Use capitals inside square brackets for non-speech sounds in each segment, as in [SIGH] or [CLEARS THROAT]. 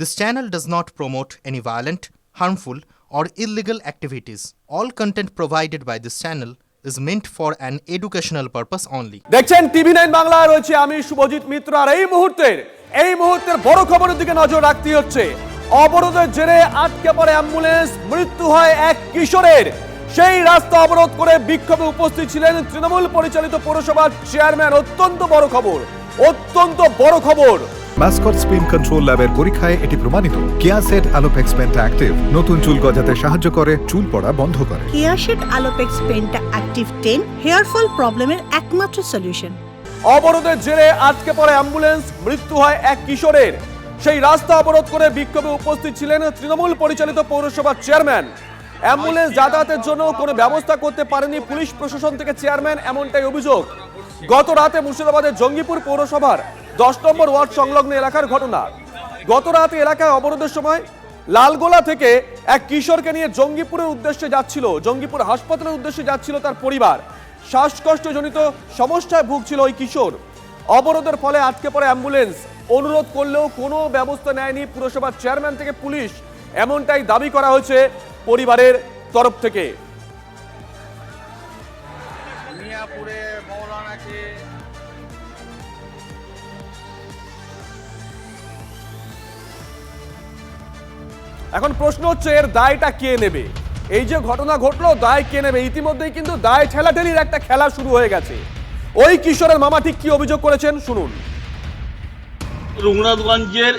This channel does not promote any violent, harmful, or illegal activities. All content provided by this channel is meant for an educational purpose only. দেখছেন TV nine Bangla রয়েছে আমি শুভজিৎ মিত্র আর এই মুহূর্তের এই মুহূর্তের বড় খবরের দিকে নজর রাখতে হচ্ছে অবরোধের জেরে আটকে পড়ে অ্যাম্বুলেন্স মৃত্যু হয় এক কিশোরের সেই রাস্তা অবরোধ করে বিক্ষোভে উপস্থিত ছিলেন তৃণমূল পরিচালিত পৌরসভার চেয়ারম্যান অত্যন্ত বড় খবর অত্যন্ত বড় খবর ম্যাসকট স্পিন কন্ট্রোল ল্যাবের পরীক্ষায় এটি প্রমাণিত। Keya Seth alopex penta active. নতুন চুল গজাতে সাহায্য করে চুল পড়া বন্ধ করে। কেয়াশেড আলোপেক্স পেনটা অ্যাক্টিভ টেন হেয়ার ফল প্রবলেমের একমাত্র সলিউশন। অবরোধের জেরে আটকে পড়ে অ্যাম্বুলেন্স মৃত্যু হয় এক কিশোরের। সেই রাস্তা অবরোধ করে বিক্ষোভে উপস্থিত ছিলেন তৃণমূল পরিচালিত পৌরসভার চেয়ারম্যান। অ্যাম্বুলেন্স যাতায়াতের জন্য কোনো ব্যবস্থা করতে পারেনি পুলিশ প্রশাসন থেকে চেয়ারম্যান এমনটাই অভিযোগ। গত রাতে মুর্শিদাবাদের জঙ্গিপুর পৌরসভার দশ নম্বর ওয়ার্ড সংলগ্ন এলাকার ঘটনা। গত রাতে এলাকায় অবরোধের সময় লালগোলা থেকে এক কিশোরকে নিয়ে জঙ্গিপুরের উদ্দেশ্যে যাচ্ছিল, জঙ্গিপুর হাসপাতালের উদ্দেশ্যে যাচ্ছিল তার পরিবার। শ্বাসকষ্টজনিত সমস্যায় ভুগছিল ওই কিশোর। অবরোধের ফলে আটকে পড়ে অ্যাম্বুলেন্স। অনুরোধ করলেও কোনো ব্যবস্থা নেয়নি পুরসভার চেয়ারম্যান থেকে পুলিশ। এমনটাই দাবি করা হয়েছে পরিবারের তরফ থেকে। এখন প্রশ্ন হচ্ছে, এর দায়টা কে নেবে? এই যে ঘটনা ঘটলো, দায় কে নেবে? ইতিমধ্যেই কিন্তু দায় ঠেলাঠেলির একটা খেলা শুরু হয়ে গেছে। ওই কিশোরের মামা ঠিক কি অভিযোগ করেছেন? শুনুন। রঘুনাথগঞ্জের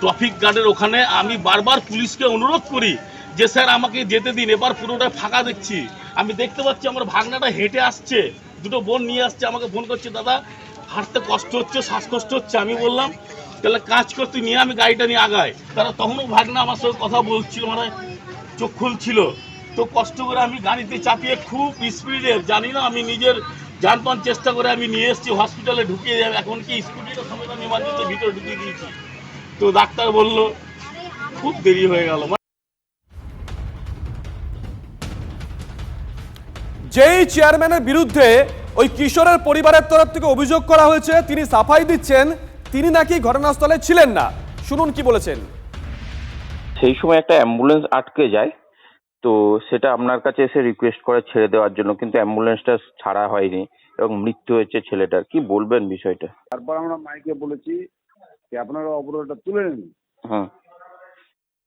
ট্রাফিক গার্ডের ওখানে আমি বারবার পুলিশকে অনুরোধ করি যে, স্যার, আমাকে যেতে দিন, এবার পুরোটা ফাঁকা দেখছি। আমি দেখতে পাচ্ছি আমার ভাগনাটা হেঁটে আসছে, দুটো বোন নিয়ে আসছে, আমাকে ফোন করছে, দাদা, হাঁটতে কষ্ট হচ্ছে, শ্বাসকষ্ট হচ্ছে। আমি বললাম তাহলে কাজ করতে নিয়ে আমি গাড়িটা নিয়ে আগাই। তারা তখনও ভাগনা আমার সঙ্গে কথা বলছিল মানে চোখ খুলছিল। তো কষ্ট করে আমি গাড়িতে চাপিয়ে খুব স্পিডে জানি না, আমি নিজের জানপান চেষ্টা করে আমি নিয়ে এসেছি হসপিটালে ঢুকিয়ে যাবে এখন কি স্কুটিটা সমেত আমি এমার্জেন্সি ভিতরে ঢুকিয়ে দিয়েছি। তো ডাক্তার বলল, খুব দেরি হয়ে গেল। যেই চেয়ারম্যানের বিরুদ্ধে ওই কিশোরের পরিবারের তরফ থেকে অভিযোগ করা হয়েছে, তিনি সাফাই দিচ্ছেন। তিনি নাকি ঘটনাস্থলে ছিলেন না? শুনুন কি বলেছেন। সেই সময় একটা অ্যাম্বুলেন্স আটকে যায় তো সেটা আপনার কাছে এসে রিকোয়েস্ট করে ছেড়ে দেওয়ার জন্য কিন্তু অ্যাম্বুলেন্সটা ছাড়া হয়নি এবং মৃত্যু হয়েছে ছেলেটার। কি বলবেন বিষয়টা? তারপর আমরা মাইকে বলেছি যে আপনারা অবরোধটা তুলে নিন। হুম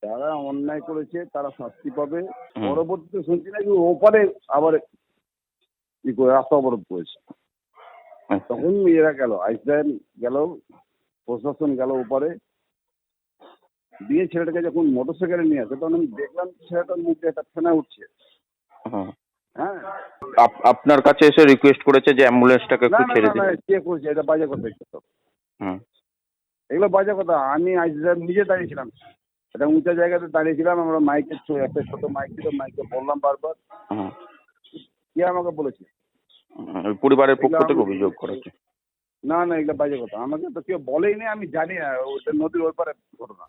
যারা অন্যায় করেছে তারা শাস্তি পাবে। পরবর্তীতে শুনছি নাকি ওপারে আবার কি করে রাস্তা অবরোধ করেছে। আচ্ছা। তখন এরা গেল আইসল্যান্ড গেল প্রশাসন গেল ওপারে দিয়ে ছেলেটাকে যখন মোটর সাইকেলে নিয়ে আসে তখন আমি দেখলাম ছেলেটার মুখে একটা ফেনা উঠছে। হ্যাঁ। আপনার কাছে এসে রিকোয়েস্ট করেছে যে অ্যাম্বুলেন্সটাকে একটু ছেড়ে দিন। কে করেছে এটা বাজে কথা এগুলো। হুম। এগুলো বাজে কথা আমি আইসল্যান্ড নিজে দাঁড়িয়েছিলাম একটা উঁচা জায়গাতে দাঁড়িয়েছিলাম আমরা মাইকের একটা ছোট মাইক ছিল মাইকে বললাম বারবার। কে আমাকে বলেছে? পরিবারের পক্ষ থেকে অভিযোগ করেছে। না না, এগুলো বাজে কথা। আমাকে তো কেউ বলেই নি আমি জানি না ওটা নদীর ওই পারে ঘটনা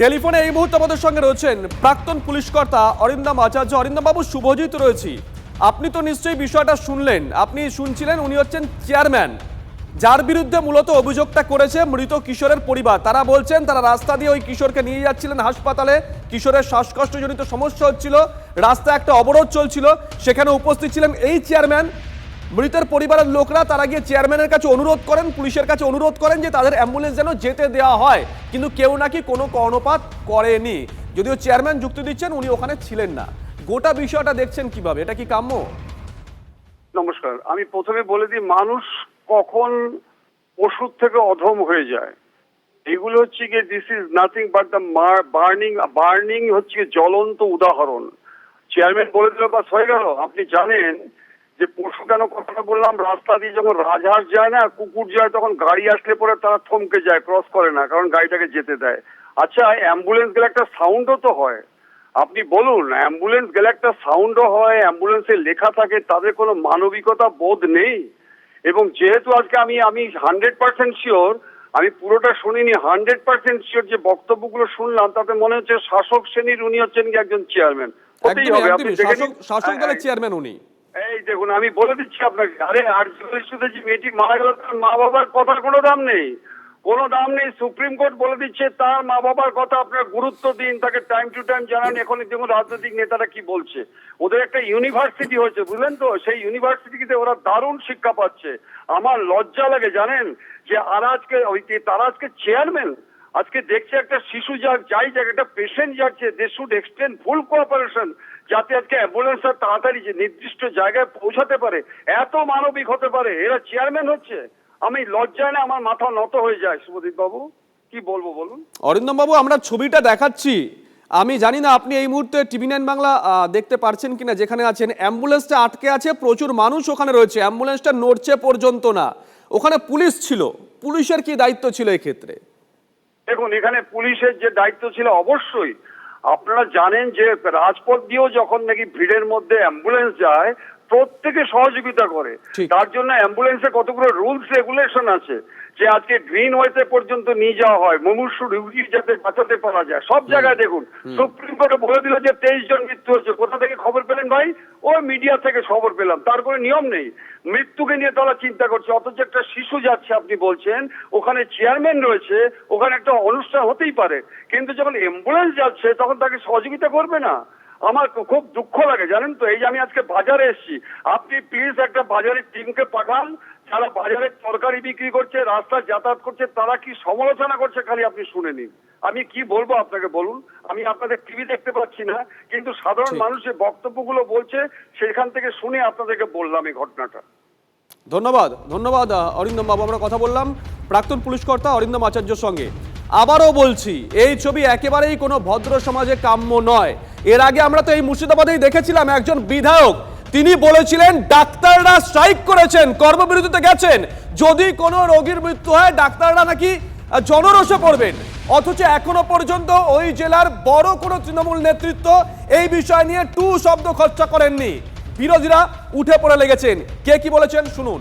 টেলিফোনে এই মুহূর্তে আমাদের সঙ্গে রয়েছেন প্রাক্তন পুলিশ কর্তা অরিন্দম আচার্য। অরিন্দম বাবু শুভজিৎ রয়েছি। আপনি তো নিশ্চয়ই বিষয়টা শুনলেন। আপনি শুনছিলেন, উনি হচ্ছেন চেয়ারম্যান, যার বিরুদ্ধে মূলত অভিযোগটা করেছে মৃত কিশোরের পরিবার। তারা বলছেন, তারা রাস্তা দিয়ে ওই কিশোরকে নিয়ে যাচ্ছিলেন হাসপাতালে। কিশোরের শ্বাসকষ্টজনিত সমস্যা হচ্ছিল, রাস্তায় একটা অবরোধ চলছিল। সেখানে উপস্থিত ছিলেন এই চেয়ারম্যান মৃতের পরিবারের লোকরা তারা গিয়ে চেয়ারম্যানের কাছে অনুরোধ করেন, পুলিশের কাছে অনুরোধ করেন যে তাদের অ্যাম্বুলেন্স যেন যেতে দেওয়া হয়। কিন্তু কেউ নাকি কোনো কর্ণপাত করেনি। যদিও চেয়ারম্যান যুক্তি দিচ্ছেন, উনি ওখানে ছিলেন না। গোটা বিষয়টা দেখছেন কীভাবে? এটা কি কাম্য? নমস্কার। আমি প্রথমে বলে দিই, মানুষ কখন পশুর থেকে অধম হয়ে যায়, এগুলো হচ্ছে গিয়ে this is nothing but the burning burning হচ্ছে জ্বলন্ত উদাহরণ। চেয়ারম্যান বলে দিল, বাস হয়ে গেল। আপনি জানেন যে পশু কেন কথাটা বললাম রাস্তা দিয়ে যখন রাজহাঁস যায় না কুকুর যায় তখন গাড়ি আসলে পরে তারা থমকে যায় ক্রস করে না কারণ গাড়িটাকে যেতে দেয়। আচ্ছা অ্যাম্বুলেন্স গেলে একটা সাউন্ডও তো হয়। আপনি বলুন অ্যাম্বুলেন্স গেলে একটা সাউন্ডও হয় অ্যাম্বুলেন্সে লেখা থাকে তাদের কোনো মানবিকতা বোধ নেই? এবং যেহেতু আজকে আমি আমি হান্ড্রেড পার্সেন্ট শিওর আমি পুরোটা শুনিনি হান্ড্রেড পার্সেন্ট শিওর যে বক্তব্যগুলো শুনলাম তাতে মনে হচ্ছে শাসক শ্রেণির উনি হচ্ছেন কি একজন চেয়ারম্যান হতেই হবে আপনি একদমই শাসক দলের চেয়ারম্যান উনি। এই দেখুন, আমি বলে দিচ্ছি আপনাকে। আরে আর্যিকল ইস্যুতে যে মেয়েটি মারা গেল, তার মা বাবার কথার কোনো দাম নেই। কোনো দাম নেই, সুপ্রিম কোর্ট বলে দিচ্ছে, তার মা বাবার কথা আপনার গুরুত্ব দিন, তাকে টাইম টু টাইম জানান। এখন দেখুন, রাজনৈতিক নেতারা কি বলছে। ওদের একটা ইউনিভার্সিটি হয়েছে, বুঝলেন তো? সেই ইউনিভার্সিটিতে ওরা দারুণ শিক্ষা পাচ্ছে। আমার লজ্জা লাগে, জানেন? যে আর আজকে ওই তারা আজকে চেয়ারম্যান আজকে দেখছে একটা শিশু যাক যাই যাক, একটা পেশেন্ট যাচ্ছে they should extend full cooperation যাতে আজকে অ্যাম্বুলেন্সটা তাড়াতাড়ি যে নির্দিষ্ট জায়গায় পৌঁছাতে পারে এত মানবিক হতে পারে এরা চেয়ারম্যান হচ্ছে। আমি লজ্জায় না আমার মাথা নত হয়ে যায় শুভদীপ বাবু। কি বলব বলুন? অরিন্দম বাবু আমরা ছবিটা দেখাচ্ছি। আমি জানি না আপনি এই মুহূর্তে টিভি নাইন বাংলা দেখতে পারছেন কিনা যেখানে আছেন। অ্যাম্বুলেন্সটা আটকে আছে প্রচুর মানুষ ওখানে রয়েছে। অ্যাম্বুলেন্সটা নড়ছে পর্যন্ত না। ওখানে পুলিশ ছিল। পুলিশের কি দায়িত্ব ছিল এই ক্ষেত্রে দেখুন এখানে পুলিশের যে দায়িত্ব ছিল অবশ্যই আপনারা জানেন যে রাজপথ দিয়েও যখন নাকি ভিড়ের মধ্যে অ্যাম্বুলেন্স যায় প্রত্যেকে সহযোগিতা করে। তার জন্য অ্যাম্বুলেন্সে কতগুলো রুলস রেগুলেশন আছে। যে আজকে গ্রিন ওয়েতে পর্যন্ত নিয়ে যাওয়া হয় মুমূর্ষু রুগী যাতে বাঁচাতে পারা যায় সব জায়গায় দেখুন সুপ্রিম কোর্টে বলে দিল যে তেইশ জন মৃত্যু হয়েছে। কোথা থেকে খবর পেলেন ভাই? ওই মিডিয়া থেকে খবর পেলাম। তার কোনো নিয়ম নেই। মৃত্যুকে নিয়ে তারা চিন্তা করছে। অথচ একটা শিশু যাচ্ছে আপনি বলছেন ওখানে চেয়ারম্যান রয়েছে ওখানে একটা অনুষ্ঠান হতেই পারে। কিন্তু যখন অ্যাম্বুলেন্স যাচ্ছে তখন তাকে সহযোগিতা করবে না। আমার খুব দুঃখ লাগে জানেন তো? এই যে আমি আজকে বাজারে এসেছি আপনি প্লিজ একটা বাজারের টিমকে পাঠান যারা বাজারে তরকারি বিক্রি করছে রাস্তায় যাতায়াত করছে তারা কি সমালোচনা করছে খালি আপনি শুনে নিন আমি কি বলব আপনাকে বলুন? আমি আপনাদের টিভি দেখতে পাচ্ছি না কিন্তু সাধারণ মানুষের বক্তব্যগুলো বলছে সেখান থেকে শুনে আপনাদেরকে বললাম এই ঘটনাটা। ধন্যবাদ ধন্যবাদ অরিন্দম বাবু আমরা কথা বললাম প্রাক্তন পুলিশ কর্তা অরিন্দম আচার্যর সঙ্গে। আবারও বলছি এই ছবি একেবারেই কোনো ভদ্র সমাজে কাম্য নয়। এর আগে আমরা তো এই মুর্শিদাবাদেই দেখেছিলাম একজন বিধায়ক তিনি বলেছিলেন ডাক্তাররা স্ট্রাইক করেছেন কর্মবিরতিতে গেছেন। যদি কোনো রোগীর মৃত্যু হয় ডাক্তাররা নাকি আহ, জনরোষে পড়বেন। অথচ এখনও পর্যন্ত ওই জেলার বড় কোনো তৃণমূল নেতৃত্ব এই বিষয় নিয়ে টু শব্দ খরচা করেননি। বিরোধীরা উঠে পড়ে লেগেছেন। কে কি বলেছেন শুনুন।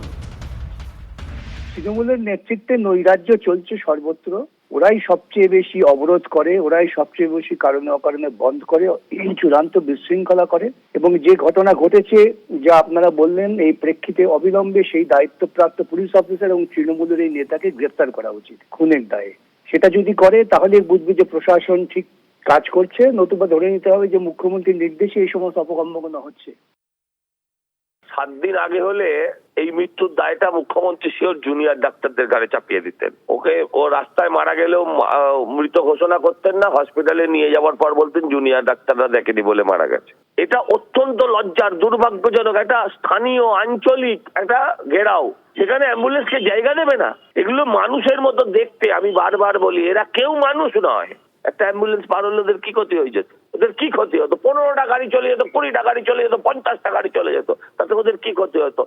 তৃণমূলের নেতৃত্বে নৈরাজ্য চলছে সর্বত্র। ওরাই সবচেয়ে বেশি অবরোধ করে, ওরাই সবচেয়ে বেশি কারণে অকারণে বন্ধ করে, [CLEARS THROAT] চূড়ান্ত বিশৃঙ্খলা করে এবং যে ঘটনা ঘটেছে, যা আপনারা বললেন, এই প্রেক্ষিতে অবিলম্বে সেই দায়িত্বপ্রাপ্ত পুলিশ অফিসার এবং তৃণমূলের এই নেতাকে গ্রেপ্তার করা উচিত, খুনের দায়ে। সেটা যদি করে, তাহলে বুঝবে যে প্রশাসন ঠিক কাজ করছে। নতুবা ধরে নিতে হবে যে মুখ্যমন্ত্রীর নির্দেশে এই সমস্ত অপকর্মগুলো হচ্ছে। সাত দিন আগে হলে এই মৃত্যুর দায়টা মুখ্যমন্ত্রী শিওর জুনিয়র ডাক্তারদের ঘাড়ে চাপিয়ে দিতেন। ওকে, ও রাস্তায় মারা গেলেও মৃত ঘোষণা করতেন না, হসপিটালে নিয়ে যাওয়ার পর বলতেন, জুনিয়র ডাক্তাররা দেখেনি বলে মারা গেছে। এটা অত্যন্ত লজ্জার, দুর্ভাগ্যজনক একটা স্থানীয়, আঞ্চলিক, একটা ঘেরাও। সেখানে অ্যাম্বুলেন্সকে জায়গা দেবে না? এগুলো মানুষের মতো দেখতে, আমি বারবার বলি, এরা কেউ মানুষ নয়। একটা অ্যাম্বুলেন্স পার হলে ওদের কি ক্ষতি হয়ে যেত? ওদের কি ক্ষতি হতো? পনেরোটা গাড়ি চলে যেত, কুড়িটা গাড়ি চলে যেত, পঞ্চাশটা গাড়ি চলে যেত, তাতে ওদের কি ক্ষতি হতো?